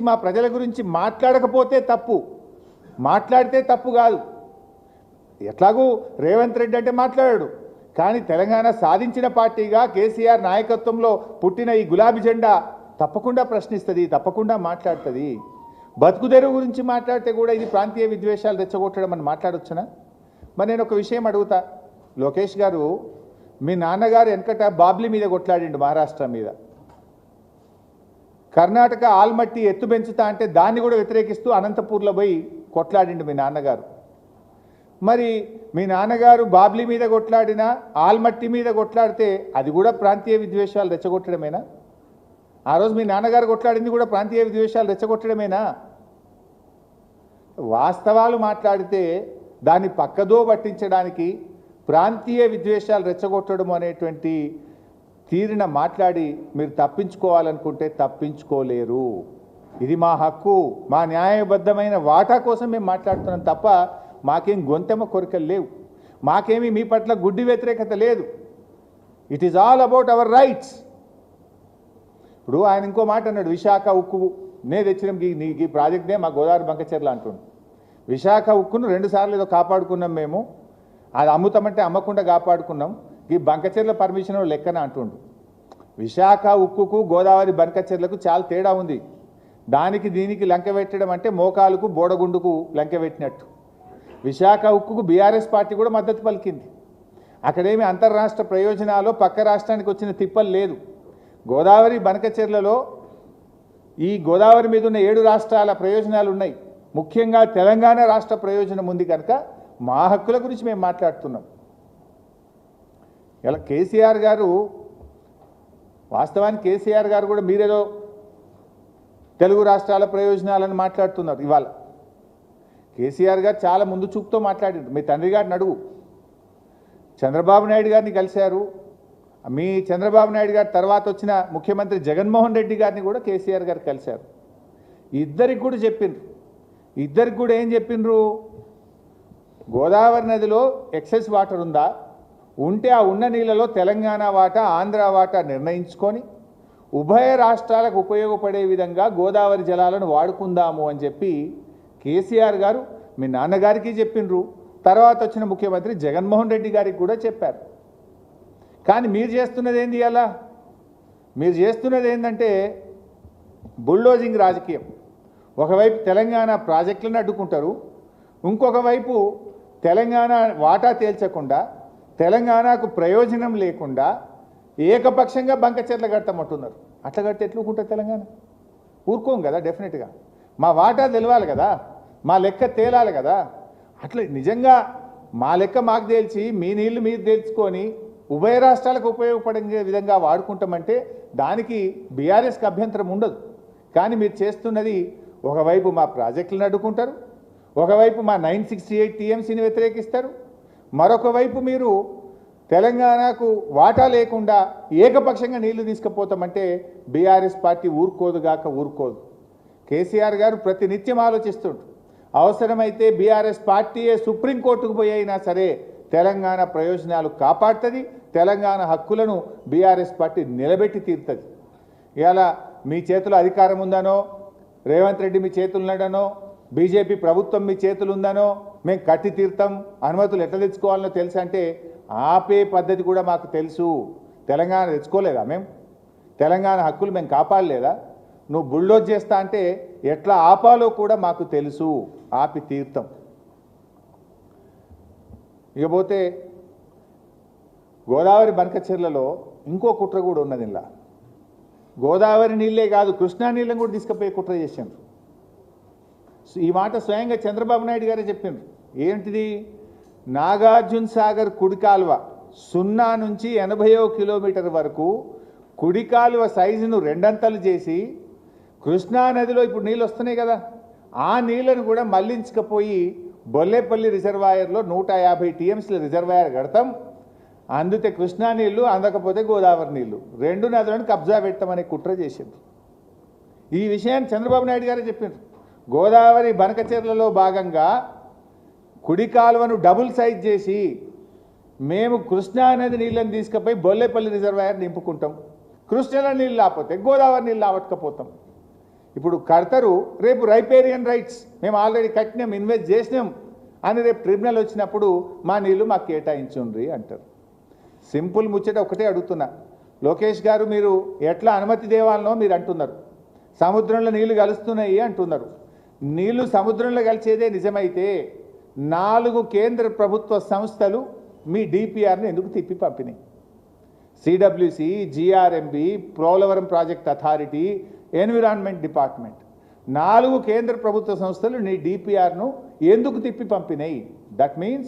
మా ప్రజల గురించి మాట్లాడకపోతే తప్పు. మాట్లాడితే తప్పు కాదు. ఎట్లాగూ రేవంత్ రెడ్డి అంటే మాట్లాడాడు. కానీ తెలంగాణ సాధించిన పార్టీగా కేసీఆర్ నాయకత్వంలో పుట్టిన ఈ గులాబీ జెండా తప్పకుండా ప్రశ్నిస్తుంది తప్పకుండా మాట్లాడుతుంది. బతుకుదెరువు గురించి మాట్లాడితే కూడా ఇది ప్రాంతీయ విద్వేషాలు రెచ్చగొట్టడం అని మాట్లాడొచ్చునా? మరి నేను ఒక విషయం అడుగుతా. లోకేష్ గారు మీ నాన్నగారు వెనకట బాబ్లీ మీద కొట్లాడిండు మహారాష్ట్ర మీద. కర్ణాటక ఆల్మట్టి ఎత్తు పెంచుతా అంటే దాన్ని కూడా వ్యతిరేకిస్తూ అనంతపూర్లో పోయి కొట్లాడిండు మీ నాన్నగారు. మరి మీ నాన్నగారు బాబ్లీ మీద కొట్లాడినా ఆల్మట్టి మీద కొట్లాడితే అది కూడా ప్రాంతీయ విద్వేషాలు రెచ్చగొట్టడమేనా? ఆ రోజు మీ నాన్నగారు కొట్లాడింది కూడా ప్రాంతీయ విద్వేషాలు రెచ్చగొట్టడమేనా? వాస్తవాలు మాట్లాడితే దాన్ని పక్కదో పట్టించడానికి ప్రాంతీయ విద్వేషాలు రెచ్చగొట్టడం అనేటువంటి తీరిన మాట్లాడి మీరు తప్పించుకోవాలనుకుంటే తప్పించుకోలేరు. ఇది మా హక్కు మా న్యాయబద్ధమైన వాటా కోసం మేము మాట్లాడుతున్నాం తప్ప మాకేం గొంతెమ్మ కోరికలు లేవు. మాకేమీ మీ పట్ల గుడ్డి వ్యతిరేకత లేదు. It is all about our rights ఇప్పుడు ఆయన ఇంకో మాట అన్నాడు విశాఖ ఉక్కు నే తెచ్చిన ఈ ప్రాజెక్ట్నే మా గోదావరి బంకచెర్ల అంటుండు. విశాఖ ఉక్కును రెండుసార్లు ఏదో కాపాడుకున్నాం మేము. అది అమ్ముతామంటే అమ్మకుండా కాపాడుకున్నాం. ఈ బంకచెర్ల పర్మిషన్ లెక్కన అంటుండు విశాఖ ఉక్కుకు గోదావరి బంకచెర్లకు చాలా తేడా ఉంది. దానికి దీనికి లంక పెట్టడం అంటే మోకాలకు బోడగుండుకు లంక పెట్టినట్టు. విశాఖ ఉక్కుకు బీఆర్ఎస్ పార్టీ కూడా మద్దతు పలికింది. అక్కడేమి అంతర్రాష్ట్ర ప్రయోజనాలు పక్క రాష్ట్రానికి వచ్చిన తిప్పలు లేదు. గోదావరి బనకచెర్లలో ఈ గోదావరి మీద ఉన్న ఏడు రాష్ట్రాల ప్రయోజనాలు ఉన్నాయి. ముఖ్యంగా తెలంగాణ రాష్ట్ర ప్రయోజనం ఉంది కనుక మా హక్కుల గురించి మేము మాట్లాడుతున్నాం. ఇలా కేసీఆర్ గారు వాస్తవానికి కేసీఆర్ గారు కూడా మీరేదో తెలుగు రాష్ట్రాల ప్రయోజనాలను మాట్లాడుతున్నారు ఇవాళ. కేసీఆర్ గారు చాలా ముందు చూపుతో మాట్లాడారు మీ తండ్రి గారిని అడుగు. చంద్రబాబు నాయుడు గారిని కలిశారు. మీ చంద్రబాబు నాయుడు గారి తర్వాత వచ్చిన ముఖ్యమంత్రి జగన్మోహన్ రెడ్డి గారిని కూడా కేసీఆర్ గారు కలిశారు. ఇద్దరికి కూడా చెప్పిండ్రు. ఇద్దరికి కూడా ఏం చెప్పిండ్రు? గోదావరి నదిలో ఎక్సెస్ వాటర్ ఉందా? ఉంటే ఆ ఉన్న నీళ్ళలో తెలంగాణ వాటా ఆంధ్ర వాటా నిర్ణయించుకొని ఉభయ రాష్ట్రాలకు ఉపయోగపడే విధంగా గోదావరి జలాలను వాడుకుందాము అని చెప్పి కేసీఆర్ గారు మీ నాన్నగారికి చెప్పిండ్రు. తర్వాత వచ్చిన ముఖ్యమంత్రి జగన్మోహన్ రెడ్డి గారికి కూడా చెప్పారు. కానీ మీరు చేస్తున్నది ఏంది అలా? మీరు చేస్తున్నది ఏంటంటే బుల్డోజింగ్ రాజకీయం. ఒకవైపు తెలంగాణ ప్రాజెక్టులను అడ్డుకుంటారు ఇంకొక వైపు తెలంగాణ వాటా తేల్చకుండా తెలంగాణకు ప్రయోజనం లేకుండా ఏకపక్షంగా బంకచెర్ల కడతామంటున్నారు. అట్లా కడితే ఎట్లుకుంటుంది తెలంగాణ? ఊరుకోం కదా డెఫినెట్గా. మా వాటా తెలవాలి కదా మా లెక్క తేలాలి కదా. అట్లా నిజంగా మా లెక్క మాకు తేల్చి మీ నీళ్ళు మీరు తెలుసుకొని ఉభయ రాష్ట్రాలకు ఉపయోగపడే విధంగా వాడుకుంటామంటే దానికి బీఆర్ఎస్కి అభ్యంతరం ఉండదు. కానీ మీరు చేస్తున్నది ఒకవైపు మా ప్రాజెక్టులను అడ్డుకుంటారు ఒకవైపు మా నైన్ సిక్స్టీ ఎయిట్ టీఎంసీని వ్యతిరేకిస్తారు మరొక వైపు మీరు తెలంగాణకు వాటా లేకుండా ఏకపక్షంగా నీళ్ళు తీసుకుపోతామంటే బీఆర్ఎస్ పార్టీ ఊరుకోదు గాక ఊరుకోదు. కేసీఆర్ గారు ప్రతినిత్యం ఆలోచిస్తుంటు అవసరమైతే బీఆర్ఎస్ పార్టీయే సుప్రీంకోర్టుకు పోయి అయినా సరే తెలంగాణ ప్రయోజనాలు కాపాడుతుంది తెలంగాణ హక్కులను బీఆర్ఎస్ పార్టీ నిలబెట్టి తీరుతుంది. ఇలా మీ చేతిలో అధికారం ఉందనో రేవంత్ రెడ్డి మీ చేతులు ఉన్నాడనో బీజేపీ ప్రభుత్వం మీ చేతులు ఉందనో మేము కట్టి తీర్థం అనుమతులు ఎట్లా తెచ్చుకోవాలనో తెలుసు అంటే ఆపే పద్ధతి కూడా మాకు తెలుసు. తెలంగాణ తెచ్చుకోలేదా మేము తెలంగాణ హక్కులు మేము కాపాడలేదా? నువ్వు బుల్డోజ్ చేస్తా అంటే ఎట్లా ఆపాలో కూడా మాకు తెలుసు. ఆపి తీర్థం ఇకపోతే గోదావరి బనకచెర్లలో ఇంకో కుట్ర కూడా ఉన్నది ఇలా గోదావరి నీళ్ళే కాదు కృష్ణా నీళ్ళని కూడా తీసుకుపోయి కుట్ర చేశారు ఈ మాట స్వయంగా చంద్రబాబు నాయుడు గారే చెప్పిండ్రు ఏంటిది? నాగార్జున సాగర్ కుడి కాలువ సున్నా నుంచి ఎనభైయో కిలోమీటర్ వరకు కుడి కాలువ సైజును రెండంతలు చేసి కృష్ణా నదిలో ఇప్పుడు నీళ్ళు వస్తున్నాయి కదా. ఆ నీళ్ళను కూడా మళ్ళించకపోయి బొల్లేపల్లి రిజర్వాయర్లో నూట యాభై టీఎంసీల రిజర్వాయర్ కడతాం. అందుతే కృష్ణా నీళ్ళు అందకపోతే గోదావరి నీళ్ళు రెండు నదులను కబ్జా పెట్టమని కుట్ర చేసింది. ఈ విషయాన్ని చంద్రబాబు నాయుడు గారే చెప్పారు గోదావరి బనకచెర్లలో భాగంగా కుడి కాలువను డబుల్ సైజ్ చేసి మేము కృష్ణా నది నీళ్ళని తీసుకుపోయి బొల్లేపల్లి రిజర్వాయర్ నింపుకుంటాం. కృష్ణలో నీళ్ళు లేకపోతే గోదావరి నీళ్ళు ఆవట్టుకపోతాం ఇప్పుడు కడతారు రేపు రైపేరియన్ రైట్స్ మేము ఆల్రెడీ కట్టినాం ఇన్వెస్ట్ చేసినాం అని రేపు ట్రిబ్యునల్ వచ్చినప్పుడు మా నీళ్ళు మాకు కేటాయించుండ్రి అంటారు. సింపుల్ ముచ్చట ఒకటే అడుగుతున్నా. లోకేష్ గారు మీరు ఎట్లా అనుమతి దేవాలనో మీరు అంటున్నారు. సముద్రంలో నీళ్ళు కలుస్తున్నాయి అంటున్నారు. నీళ్ళు సముద్రంలో కలిసేదే నిజమైతే నాలుగు కేంద్ర ప్రభుత్వ సంస్థలు మీ డిపిఆర్ని ఎందుకు తిప్పి పంపినాయి? CWC GRMB Polavaram project authority environment department. నాలుగు కేంద్ర ప్రభుత్వ సంస్థలు నీ డిపిఆర్ను ఎందుకు తిప్పి పంపినాయి? That means